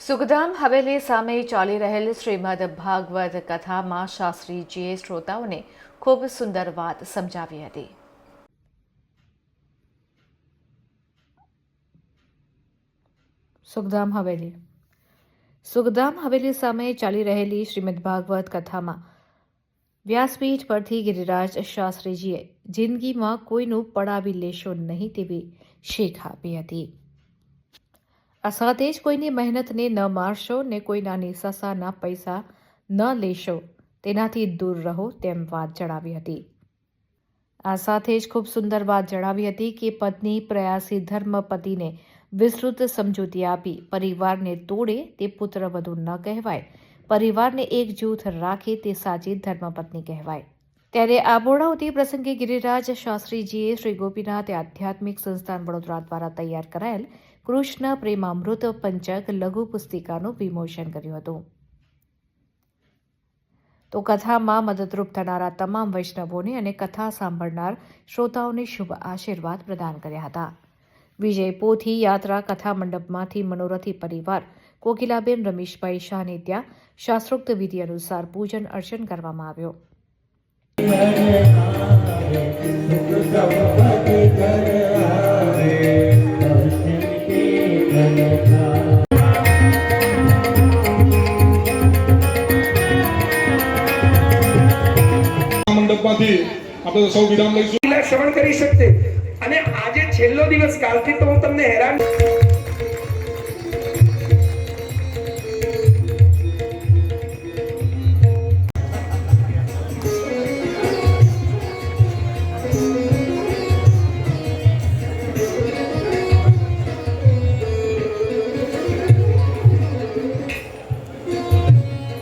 સુખધામ હવેલી સામે ચાલી રહેલ શ્રીમદ ભાગવત કથામાં શાસ્ત્રીજીએ શ્રોતાઓને ખૂબ સુંદર વાત સમજાવી હતી. સુખધામ હવેલી. સુખધામ હવેલી સામે ચાલી રહેલી શ્રીમદ ભાગવત કથામાં વ્યાસપીઠ પરથી ગિરિરાજ શાસ્ત્રીજીએ જિંદગીમાં કોઈનું પડાવી લેશો નહીં તેવી શીખ આપી હતી. આ સાથે જ કોઈની મહેનતને ન મારશો ને કોઈના નિસાસાના પૈસા ન લેશો. તેનાથી દૂર રહો તેમ વાત જણાવી હતી. આ સાથે જ ખૂબ સુંદર વાત જણાવી હતી કે પત્ની પ્રયાસી ધર્મપતિને વિસ્તૃત સમજૂતી આપી. પરિવારને તોડે તે પુત્ર વધુ ન કહેવાય. પરિવારને એક જૂથ રાખે તે સાચી ધર્મપત્ની કહેવાય. ત્યારે આ પૂર્ણાવતી પ્રસંગે ગિરિરાજ શાસ્ત્રીજીએ શ્રી ગોપીનાથ આધ્યાત્મિક સંસ્થાન વડોદરા દ્વારા તૈયાર કરાયેલ કૃષ્ણ પ્રેમામૃત પંચક લઘુ પુસ્તિકાનું વિમોચન કર્યું હતું. તો કથામાં મદદરૂપ થનારા તમામ વૈષ્ણવોને અને કથા સાંભળનાર શ્રોતાઓને શુભ આશીર્વાદ પ્રદાન કર્યા હતા. વિજય પોથી યાત્રા કથા મંડપમાંથી મનોરથી પરિવાર કોકિલાબેન રમેશભાઈ શાહને ત્યાં શાસ્ત્રોક્ત વિધિ અનુસાર પૂજન અર્ચન કરવામાં આવ્યો. સૌ વિરામ શ્રવણ કરી શકશે અને આજે છેલ્લો દિવસ કાલથી તો હું તમને હેરાન